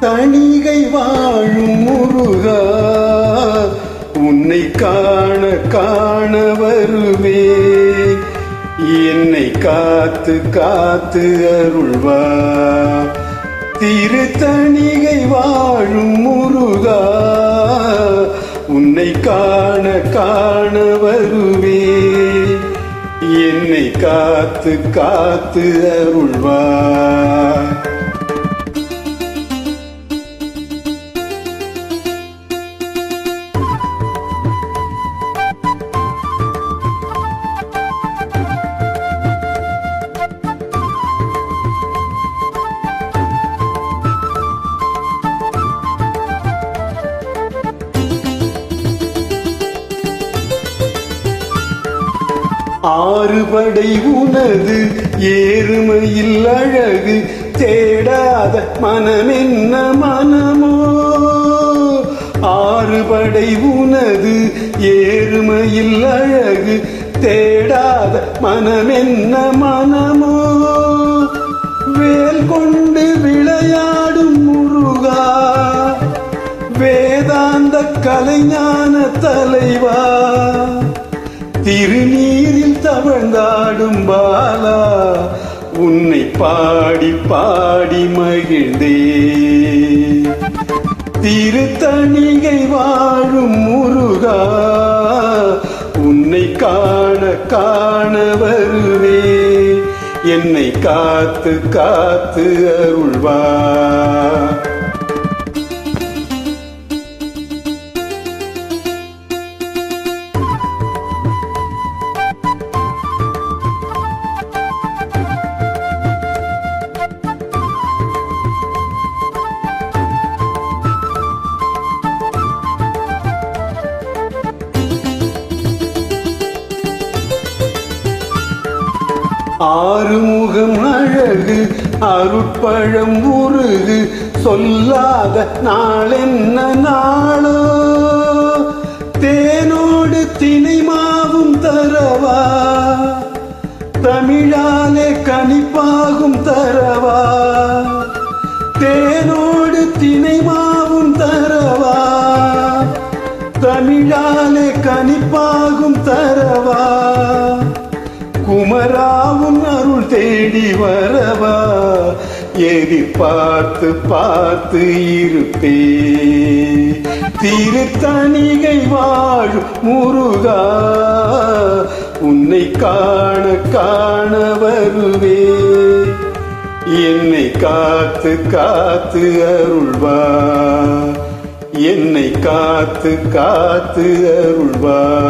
தனிகை வாழும் முருகா உன்னை காண காண வருவே என்னை காத்து காத்து அருள்வா. திருத்தணிகை வாழும் முருகா உன்னை காண காண வருவே என்னை காத்து காத்து அருள்வா. ஆறுபடை உனது ஏறுமையில் அழகு தேடாத மனமென்ன மனமோ? ஆறுபடை உனது ஏறுமையில் அழகு தேடாத மனமென்ன மனமோ? வேல் கொண்டு விளையாடும் முருகா வேதாந்த கலைஞான தலைவா திருநீரில் தவழ்ந்தாடும் பாலா உன்னை பாடி பாடி மகிழ்ந்தே. திருத்தணிகை வாழும் முருகா உன்னை காண காண வருவே. என்னை காத்து காத்து அருள்வா ஆறுமுகம் அழகு அருட்பழம் உருகு சொல்லாத நாளென்ன நாளோ? குமராவும் அருள் தேடி வரவா? எதிர்பார்த்து பார்த்து இருப்பே. திருத்தணிகை வாழும் முருகா உன்னை காண காண வருவே. என்னை காத்து காத்து அருள்வா. என்னை காத்து காத்து அருள்வா.